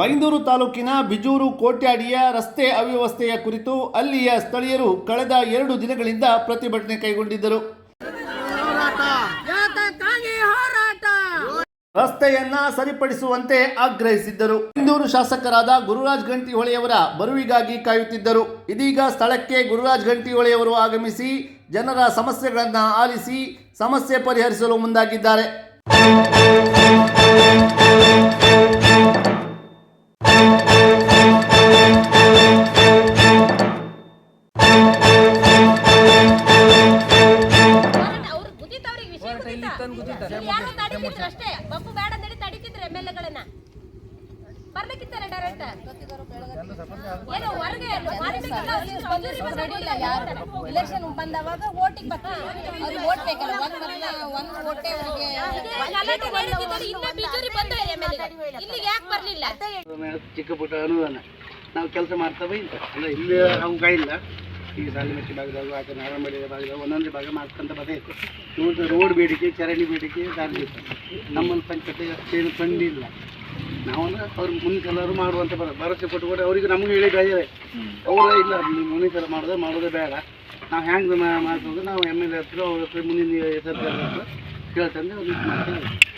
ಬೈಂದೂರು ತಾಲೂಕಿನ ಬಿಜೂರು ಕೋಟ್ಯಾಡಿಯ ರಸ್ತೆ ಅವ್ಯವಸ್ಥೆಯ ಕುರಿತು ಅಲ್ಲಿಯ ಸ್ಥಳೀಯರು ಕಳೆದ ಎರಡು ದಿನಗಳಿಂದ ಪ್ರತಿಭಟನೆ ಕೈಗೊಂಡಿದ್ದರು. ರಸ್ತೆಯನ್ನ ಸರಿಪಡಿಸುವಂತೆ ಆಗ್ರಹಿಸಿದ್ದರು. ಬೈಂದೂರು ಶಾಸಕರಾದ ಗುರುರಾಜ್ ಗಂಟಿಹೊಳೆಯವರ ಬರುವಿಗಾಗಿ ಕಾಯುತ್ತಿದ್ದರು. ಇದೀಗ ಸ್ಥಳಕ್ಕೆ ಗುರುರಾಜ್ ಗಂಟಿಹೊಳೆಯವರು ಆಗಮಿಸಿ ಜನರ ಸಮಸ್ಯೆಗಳನ್ನು ಆಲಿಸಿ ಸಮಸ್ಯೆ ಪರಿಹರಿಸಲು ಮುಂದಾಗಿದ್ದಾರೆ. ಯಾರೋ ತಡೀತಿದ್ರು ಅಷ್ಟೇ? ಬಪ್ಪು ಬೇಡ ನಡಿ ತಡೀತಿದ್ರು ಎಂ ಎಲ್ ಎಗಳನ್ನ. ಬರ್ಲಿಕ್ಕಿತ್ತಾರೆ ಡೈರೆಕ್ಟ್ ಏನೋ ಹೊರಗೆ ಮಾಡ್ಬೇಕಲ್ಲ, ಅವ್ರಿಗೆ ಯಾರು ಇಲೆಕ್ಷನ್ ಬಂದವಾಗ ಓಟಿಗೆ ಬರ್ತಾರೆ. ಅದು ವೋಟ್ ಬೇಕಲ್ಲ. ಒಂದ್ ಅವರಿಗೆ ಇನ್ನ ಎಂ ಎಲ್ ಇಲ್ಲಿಗೆ ಯಾಕೆ ಬರಲಿಲ್ಲ? ಚಿಕ್ಕ ಪುಟ್ಟ ಅನುದಾನ. ನಾವು ಕೆಲಸ ಮಾಡ್ತಾ ಇಲ್ಲ. ಇಲ್ಲ ಇಲ್ಲಿ ಅವಕಾಶ ಇಲ್ಲ ಈಗ ಸಾಲಿಮಟ್ಟಿ ಭಾಗದಾಗ ಆತ ನಾರಾಯಣಬಳ್ಳಿ ಭಾಗದಾಗ ಒಂದೊಂದೇ ಭಾಗ ಮಾಡ್ಕೊಂತ ಇತ್ತು ರೋಡ್ ರೋಡ್ ಬೇಡಿಕೆ, ಚರಂಡಿ ಬೇಡಿಕೆ ದಾರಿ ನಮ್ಮಲ್ಲಿ ಪಂಚಾಯತ್ ಅಷ್ಟೇನು ಫಂಡ್ ಇಲ್ಲ ನಾವು ಅವ್ರ ಮುಂಚೆಲ್ಲರೂ ಮಾಡುವಂತ ಬರ ಭರವಸೆ ಕೊಟ್ಟು ಕೂಡ ಅವರಿಗೆ ನಮಗೆ ಹೇಳಿ ಬೇಜಾರೆ ಅವರೇ ಇಲ್ಲ ಮುನಿಸಲ ಮಾಡೋದೇ ಮಾಡೋದೇ ಬೇಡ. ನಾವು ಹ್ಯಾಂಗೆ ಮಾಡ್ಬೋದು, ನಾವು ಎಂ ಎಲ್ ಎ ಹತ್ರ ಅವ್ರ ಹತ್ರ ಮುಂದಿನ ಸರ್ಕಾರ ಹತ್ರ ಕೇಳ್ತಂದ್ರೆ ಅವ್ರಿಗೆ ಮಾಡ್ತೀವಿ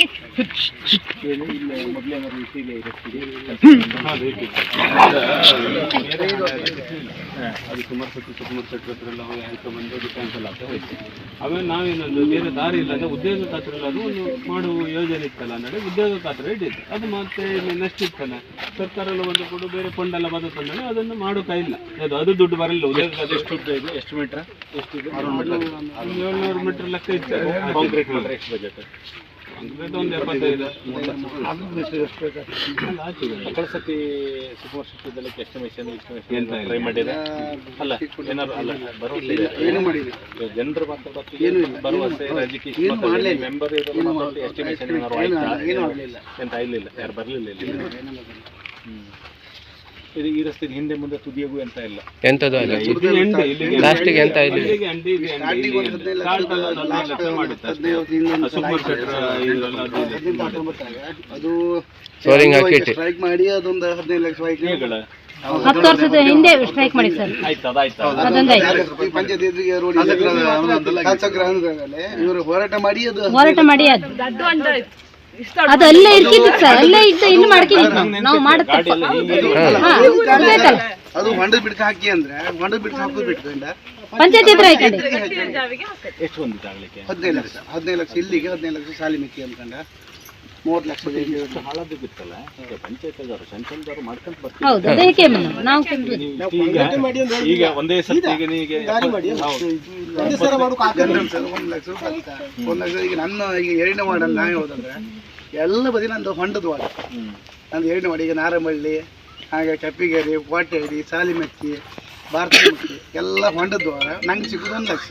ಅದು ಸುಮಾರು ಸತಿ ಸುಮಾರು ಸೆಟ್ ಹತ್ರ ಎಲ್ಲ ಹೋಗಿ ಬಂದು ಕ್ಯಾನ್ಸಲ್ ಆಗ್ತಾ ಹೋಯ್ತು ಆಮೇಲೆ ನಾವೇನೊಂದು ಬೇರೆ ದಾರಿ ಇಲ್ಲ ಅಂದ್ರೆ ಉದ್ಯೋಗ ಖಾತ್ರಿ ಅದು ಒಂದು ಮಾಡುವ ಯೋಜನೆ ಇತ್ತಲ್ಲ ನಡೆ ಉದ್ಯೋಗ ಖಾತ್ರಿ ಇಟ್ಟಿದ್ದು ಅದು ಮತ್ತೆ ನೆಕ್ಸ್ಟ್ ಇತ್ತಲ್ಲ ಸರ್ಕಾರ ಎಲ್ಲ ಒಂದು ಕೊಡು ಬೇರೆ ಫಂಡ್ ಎಲ್ಲ ಬರ್ತಂದ್ರೆ ಅದನ್ನು ಮಾಡೋಕೆ ಇಲ್ಲ ಅದು ಅದು ದುಡ್ಡು ಬರಲಿಲ್ಲ ಉದ್ಯೋಗ ಖಾತ್ರಿ ಎಷ್ಟು ದುಡ್ಡು ಇದೆ ಎಷ್ಟು ಮೀಟ್ರ್ ಎಷ್ಟಿದೆ ಒಂದು ಏಳ್ನೂರು ಮೀಟ್ರ್ ಲೆಕ್ಕ ಇತ್ತು ಕಾಂಕ್ರೀಟ್ ಎಷ್ಟು ಬಜೆಟ್ ಒಂದು ಎಪ್ಪತ್ತೈದು ಶಿಕ್ಷಣದಲ್ಲಿ ಎಸ್ಟಿಮೇಷನ್ ಎಸ್ಟಿಮೇಷನ್ ಟ್ರೈ ಮಾಡಿದ್ರೆ ಅಲ್ಲ ಏನಾದ್ರು ಅಲ್ಲ ಭರವಸೆ ಏನು ಮಾಡಿಲ್ಲ. ಜನರ ಮಾತಾಡೋದು ಇಲ್ಲ. ಭರವಸೆ ರಾಜಕೀಯ. ಮೆಂಬರ್ ಎಸ್ಟಿಮೇಷನ್ ಏನಾದ್ರು ಏನು ಆಯ್ತಾ? ಏನು ಆಗಲಿಲ್ಲ ಎಂತ ಆಗ್ಲಿಲ್ಲ ಯಾರು ಬರ್ಲಿಲ್ಲ ಇಲ್ಲಿ? ಹ್ಮ್. ಇದು ಈ ರಸ್ತೆ ಹಿಂದೆ ಮುಂದೆ ತುದಿಯಗೂ ಎಂತ ಇಲ್ಲ. ಎಂತದು ಅಲ್ಲ ಲಾಸ್ಟಿಗೆ ಎಂತ ಇಲ್ಲ ಅದು ಇದೆ. ಅದು ಹಾಕಿಟ್ಟು. ಸ್ಟ್ರೈಕ್ ಮಾಡಿ ಅದೊಂದು ಹದಿನೈದು ಲಕ್ಷ ಹತ್ತು ವರ್ಷದ ಹಿಂದೆ ಸ್ಟ್ರೈಕ್ ಮಾಡಿ ಸರ್. ಆಯ್ತು ಅದಾಯ್ತು ಈ ಪಂಚಾಯತ್ ಇವರು ಹೋರಾಟ ಮಾಡಿ ಅದು ಹೋರಾಟ ಮಾಡಿ ಅದು. ಅದು ಅಲ್ಲೇ ಸರ್ ಅಲ್ಲೇ ಇದ್ದ ಇನ್ನು ಮಾಡ್ಕೊಂಡಿದ್ದು ನಾವು ಮಾಡುತ್ತೆ ಅದು ಹೊಂಡದ ಬಿಡ್ಕ ಹಾಕಿ ಅಂದ್ರೆ ಹೊಂಡದ ಬಿಡ್ಕ ಹಾಕೋದು ಬಿಟ್ಕೊಂಡ ಪಂಚಾಯತ್ ಹತ್ರ ಎಷ್ಟು ಆಗ್ಲಿಕ್ಕೆ? ಹದಿನೈದು ಲಕ್ಷ ಹದಿನೈದು ಲಕ್ಷ ಇಲ್ಲಿಗೆ ಹದಿನೈದು ಲಕ್ಷ ಸಾಲಿ ಮಿಕ್ಕಿ ಅನ್ಕೊಂಡ ಮೂವತ್ತು ಲಕ್ಷ ಹಾಳಾದ್ದು ಬಿತ್ತಲ್ಲ? ಪಂಚಾಯತ್ದವರು ಮಾಡ್ಕೊಂತ ಬರ್ತೀವಿ. ಹೌದು ಅದಕ್ಕೆ ನಾವು ಕೊಂಡ್ವಿ. ಈಗ ಈಗ ಒಂದೇ ಸಲ ಈಗ ಹೌದು. ಒಂದು ಲಕ್ಷ ರೂಪಾಯಿ ಅಂತ. ಒಂದು ಲಕ್ಷ ಈಗ ನನ್ನ ಈಗ ಎರಡನೇ ನಾ ಹೋದಂದ್ರೆ ಎಲ್ಲ ಬದಿ ನಂದು ಹೊಂಡದ ವಾರ್ಡ್. ನಂದು ಎರಡನೇ ಮಾಡಿ ಈಗ ನಾರಮಳ್ಳಿ ಹಾಗೆ ಕಪ್ಪಿಗೇರಿ ಕೋಟೆಡಿ ಸಾಲಿಮಕ್ಕಿ ಭಾರತಮಕ್ಕಿ ಎಲ್ಲ ಹೊಂಡದ ವಾರ ನಂಗೆ ಸಿಗೋದು ಒಂದು ಲಕ್ಷ.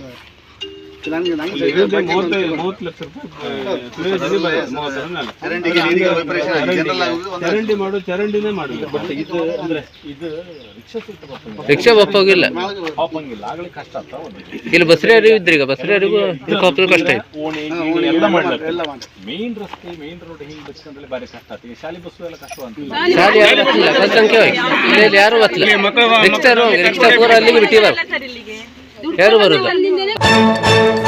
ನಂಗೆ ನಂಗೆ ಇರುವುದೇ ಮೂವತ್ತು ಮೂವತ್ತು ಲಕ್ಷ ರೂಪಾಯಿ ಪ್ರಯೋಜನ ಬರೋದು, ಮೂವತ್ತರ ಮೇಲೆ. ಚರಂಡಿ ಮಾಡು ಚರಂಡಿನೇ ಮಾಡುದು ಬಟ್ ಇದು ಅಂದ್ರೆ ಇದು ರಿಕ್ಷಾ ಬಪ್ಪ ಹೋಗಿಲ್ಲ. ಹೋಗಂಗಿಲ್ಲ ಆಗಲಿ ಪಾಪಂಗಿಲ್ಲ ಕಷ್ಟ ಆಗ್ತಾ ಒಂದು ಇಲ್ಲಿ ಬಸ್ರಿಯರು ಇದ್ರಿ ಈಗ ಬಸ್ರಿ ಅರಿವು ಕಷ್ಟ ಎಲ್ಲ ಮೇನ್ ರಸ್ತೆ ಮೇನ್ ರೋಡ್ ಹಿಂಗ್ ಬಸ್ಕೊಂಡ್ರೆ ಬಾರಿ ಕಷ್ಟ ಶಾಲೆ ಬಸ್ಸು ಎಲ್ಲ ಕಷ್ಟ ಅಂತ ಯಾರು ಬಸ್ ಸಂಖ್ಯೆ ಇಲ್ಲಿ ಯಾರು ಬತ್ತಿಲ್ಲ ರಿಕ್ಷಾ ರಿಕ್ಷಾ ಪೂರ ಅಲ್ಲಿಗೆ ಬಿಟ್ಟಿದ್ದಾರೆ. ಯಾರು ಬರುದು? Thank you.